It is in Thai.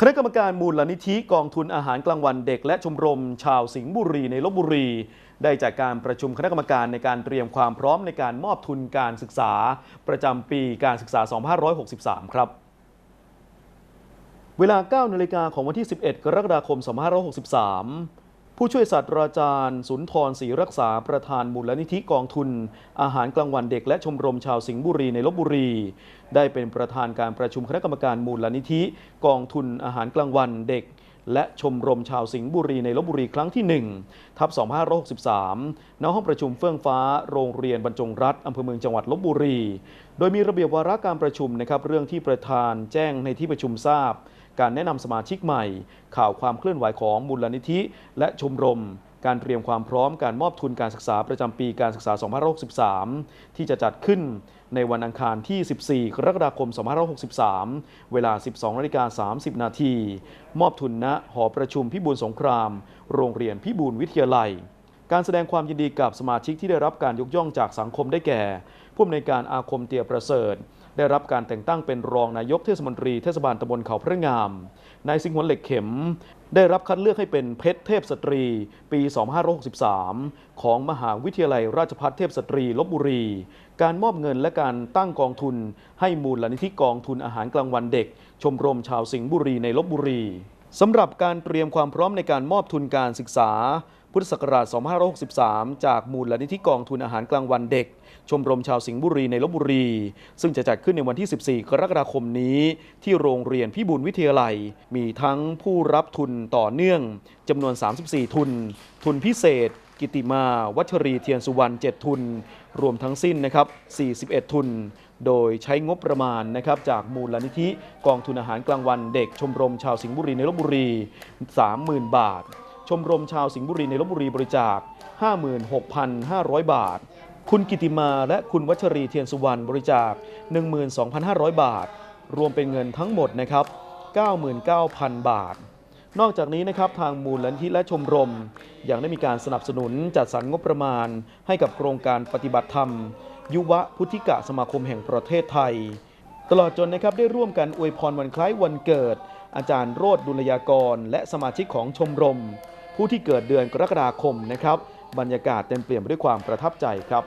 คณะกรรมการมูลนิธิกองทุนอาหารกลางวันเด็ก และชมรม ชาวสิงห์บุรีในลบบุรี ได้จากการประชุมคณะกรรมการในการเตรียมความพร้อมในการมอบทุนการศึกษา ประจำปีการศึกษา 2563 ครับ เวลา 9 นาฬิกาของวันที่ 11 กรกฎาคม 2563 ผู้ช่วยศาสตราจารย์ สุนทรศรีรักษาประธานมูลนิธิกองทุน อาหารกลางวันเด็กและชมรมชาวสิงห์บุรีในลบบุรี ได้เป็นประธานการประชุมคณะกรรมการมูลนิธิ กองทุนอาหารกลางวันเด็ก และชมรมชาวสิงห์บุรีในลบบุรีครั้งที่ 1 ทับ 2563 ณ ห้องประชุมเฟื่องฟ้า โรงเรียนบรรจงรัฐอำเภอเมืองจังหวัดลบบุรี โดยมีระเบียบวาระการประชุมนะครับเรื่องที่ประธานแจ้งในที่ประชุมทราบ การแนะนำสมาชิกใหม่ ข่าวความเคลื่อนไหวของมูลนิธิ และชมรม การเตรียมความพร้อมการมอบทุนการศึกษาประจำปีการศึกษา 2563 ที่จะจัดขึ้นในวันอังคารที่ 14 กรกฎาคม 2563 เวลา 12นาฬิกา30 นาที มอบทุนณหอประชุมพิบูลสงคราม โรงเรียนพิบูลวิทยาลัย การแสดงความยินดีกับสมาชิกที่ได้รับการยกย่องจากสังคมได้แก่ ผู้อำนวยการอาคมเตียประเสริฐ ได้รับการแต่งตั้งเป็นรองนายกเทศมนตรีเทศบาลตำบลเขาพระงาม นายสิงห์หวนเหล็กเข็ม ได้รับคัดเลือกให้เป็นเพชรเทพสตรี ปี 2563 ของมหาวิทยาลัยราชภัฏเทพสตรีลบบุรี การมอบเงินและการตั้งกองทุน ให้มูลนิธิกองทุนอาหารกลางวันเด็ก ชมรมชาวสิงห์บุรีในลบบุรีสำหรับการเตรียมความพร้อมในการมอบทุนการศึกษาพุทธศักราช 2563 จากมูลนิธิกองทุนอาหารกลางวันเด็ก ชมรมชาวสิงห์บุรีในลบบุรี ซึ่งจะจัดขึ้นในวันที่ 14 กรกฎาคมนี้ ที่โรงเรียนพิบูลวิทยาลัย มีทั้งผู้รับทุนต่อเนื่องจำนวน 34 ทุน ทุนพิเศษ กิติมา วัชรีเทียนสุวรรณ 7 ทุน รวมทั้งสิ้นนะครับ 41 ทุนโดยใช้งบประมาณนะครับจากมูลนิธิกองทุนอาหารกลางวันเด็กชมรมชาวสิงห์บุรีในลบบุรี 30,000 บาท ชมรมชาวสิงห์บุรีในลบบุรีบริจาค 56,500 บาท คุณกิติมาและคุณวัชรีเทียนสุวรรณบริจาค 12,500 บาท รวมเป็นเงินทั้งหมดนะครับ 99,000 บาท นอกจากนี้นะครับทางมูลนิธิและชมรม ยังได้มีการสนับสนุนจัดสรรงบประมาณ ให้กับโครงการปฏิบัติธรรม ยุวพุทธิกะสมาคมแห่งประเทศไทย ตลอดจนนะครับได้ร่วมกันอวยพรวันคล้ายวันเกิดอาจารย์โรดดุลยากร และสมาชิกของชมรม ผู้ที่เกิดเดือนกรกฎาคมนะครับบรรยากาศเต็มเปี่ยมไปด้วยความประทับใจครับ